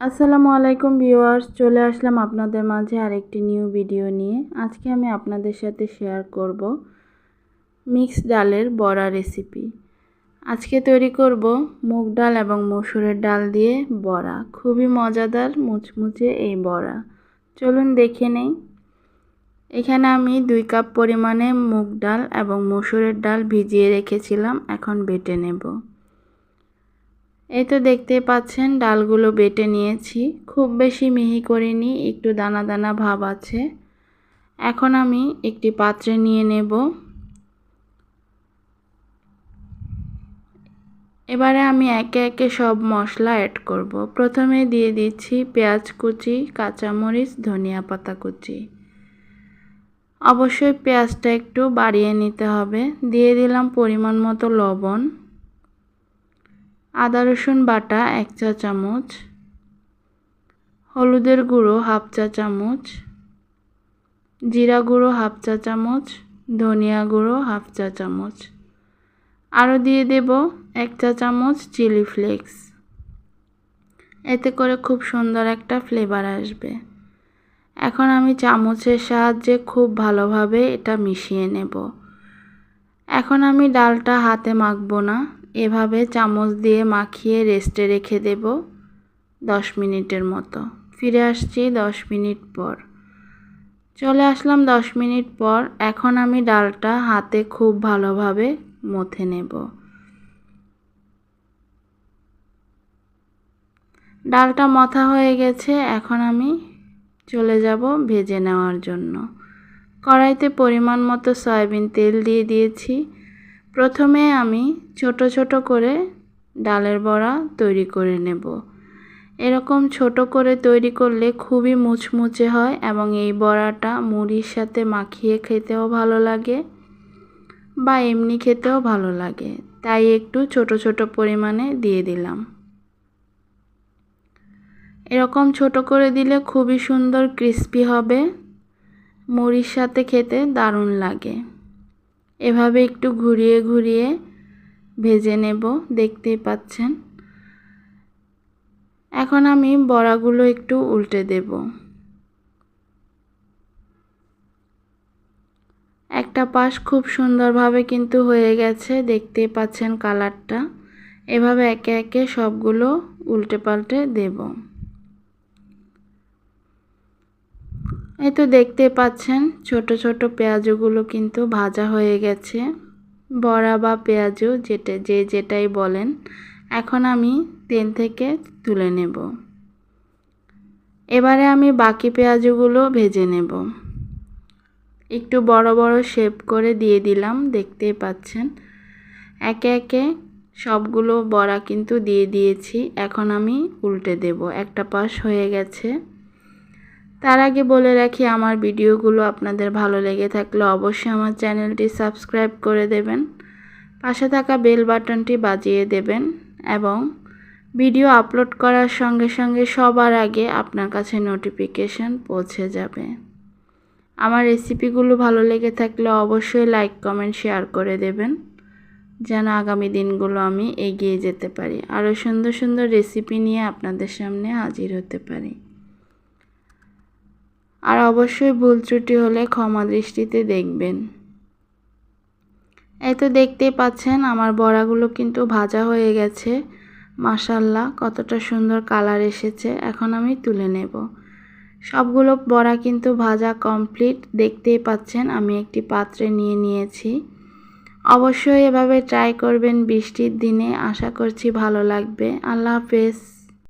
আসসালামু আলাইকুম ভিউয়ার্স, চলে আসলাম আপনাদের মাঝে আরেকটি নিউ ভিডিও নিয়ে। আজকে আমি আপনাদের সাথে শেয়ার করব মিক্স ডালের বড়া রেসিপি। আজকে তৈরি করব মুগ ডাল এবং মসুরের ডাল দিয়ে বড়া। খুবই মজাদার, মুচমুচে এই বড়া। চলুন দেখে নেই। এখানে আমি দুই কাপ পরিমাণে মুগ ডাল এবং মসুরের ডাল ভিজিয়ে রেখেছিলাম, এখন বেটে নেব। এই তো দেখতে পাচ্ছেন, ডালগুলো বেটে নিয়েছি। খুব বেশি মিহি করিনি, একটু দানা দানা ভাব আছে। এখন আমি একটি পাত্রে নিয়ে নেব। এবারে আমি একে একে সব মশলা অ্যাড করব। প্রথমে দিয়ে দিচ্ছি পেঁয়াজ কুচি, কাঁচামরিচ, ধনিয়া পাতা কুচি। অবশ্যই পেঁয়াজটা একটু বাড়িয়ে নিতে হবে। দিয়ে দিলাম পরিমাণ মতো লবণ। আদা, রসুন বাটা এক চা চামচ, হলুদের গুঁড়ো হাফ চা চামচ, জিরা গুঁড়ো হাফ চা চামচ, ধনিয়া গুঁড়ো হাফ চা চামচ। আরও দিয়ে দেব এক চা চামচ চিলি ফ্লেক্স। এতে করে খুব সুন্দর একটা ফ্লেভার আসবে। এখন আমি চামচের সাহায্যে খুব ভালোভাবে এটা মিশিয়ে নেব। এখন আমি ডালটা হাতে মাখবো না। এভাবে চামচ দিয়ে মাখিয়ে রেস্টে রেখে দেব দশ মিনিটের মতো। ফিরে আসছি দশ মিনিট পর। চলে আসলাম দশ মিনিট পর। এখন আমি ডালটা হাতে খুব ভালোভাবে মথে নেব। ডালটা মথা হয়ে গেছে। এখন আমি চলে যাব ভেজে নেওয়ার জন্য। কড়াইতে পরিমাণ মতো সয়াবিন তেল দিয়ে দিয়েছি। প্রথমে আমি ছোট ছোট করে ডালের বড়া তৈরি করে নেব। এরকম ছোট করে তৈরি করলে খুবই মুচমুচে হয় এবং এই বড়াটা মুড়ির সাথে মাখিয়ে খেতেও ভালো লাগে বা এমনি খেতেও ভালো লাগে। তাই একটু ছোট ছোট পরিমাণে দিয়ে দিলাম। এরকম ছোট করে দিলে খুবই সুন্দর ক্রিস্পি হবে। মুড়ির সাথে খেতে দারুণ লাগে। এভাবে একটু ঘুরিয়ে ঘুরিয়ে ভেজে নেব, দেখতেই পাচ্ছেন। এখন আমি বড়াগুলো একটু উল্টে দেব। একটা পাশ খুব সুন্দরভাবে কিন্তু হয়ে গেছে, দেখতেই পাচ্ছেন কালারটা। এভাবে একে একে সবগুলো উল্টে পাল্টে দেব। এই তো দেখতে পাচ্ছেন, ছোট ছোট পেঁয়াজগুলো কিন্তু ভাজা হয়ে গেছে। বড়া বা পেঁয়াজু যেটা, যে যেটাই বলেন, এখন আমি তেল থেকে তুলে নেব। এবারে আমি বাকি পেঁয়াজগুলো ভেজে নেব। একটু বড় বড় শেপ করে দিয়ে দিলাম, দেখতেই পাচ্ছেন। একে একে সবগুলো বড়া কিন্তু দিয়ে দিয়েছি, এখন আমি উল্টে দেব। একটা পাশ হয়ে গেছে। তার আগে বলে রাখি, আমার ভিডিওগুলো আপনাদের ভালো লেগে থাকলে অবশ্যই আমার চ্যানেলটি সাবস্ক্রাইব করে দেবেন, পাশে থাকা বেল বাটনটি বাজিয়ে দেবেন এবং ভিডিও আপলোড করার সঙ্গে সঙ্গে সবার আগে আপনার কাছে নোটিফিকেশান পৌঁছে যাবে। আমার রেসিপিগুলো ভালো লেগে থাকলে অবশ্যই লাইক, কমেন্ট, শেয়ার করে দেবেন, যেন আগামী দিনগুলো আমি এগিয়ে যেতে পারি। আরও সুন্দর সুন্দর রেসিপি নিয়ে আপনাদের সামনে হাজির হতে পারি। আর অবশ্যই ভুল ত্রুটি হলে ক্ষমা দৃষ্টিতে দেখবেন। এই তো দেখতেই পাচ্ছেন, আমার বড়াগুলো কিন্তু ভাজা হয়ে গেছে। মাসাল্লাহ কতটা সুন্দর কালার এসেছে। এখন আমি তুলে নেব। সবগুলো বড়া কিন্তু ভাজা কমপ্লিট। দেখতেই পাচ্ছেন, আমি একটি পাত্রে নিয়ে নিয়েছি। অবশ্যই এভাবে ট্রাই করবেন বৃষ্টির দিনে। আশা করছি ভালো লাগবে। আল্লাহ হাফেজ।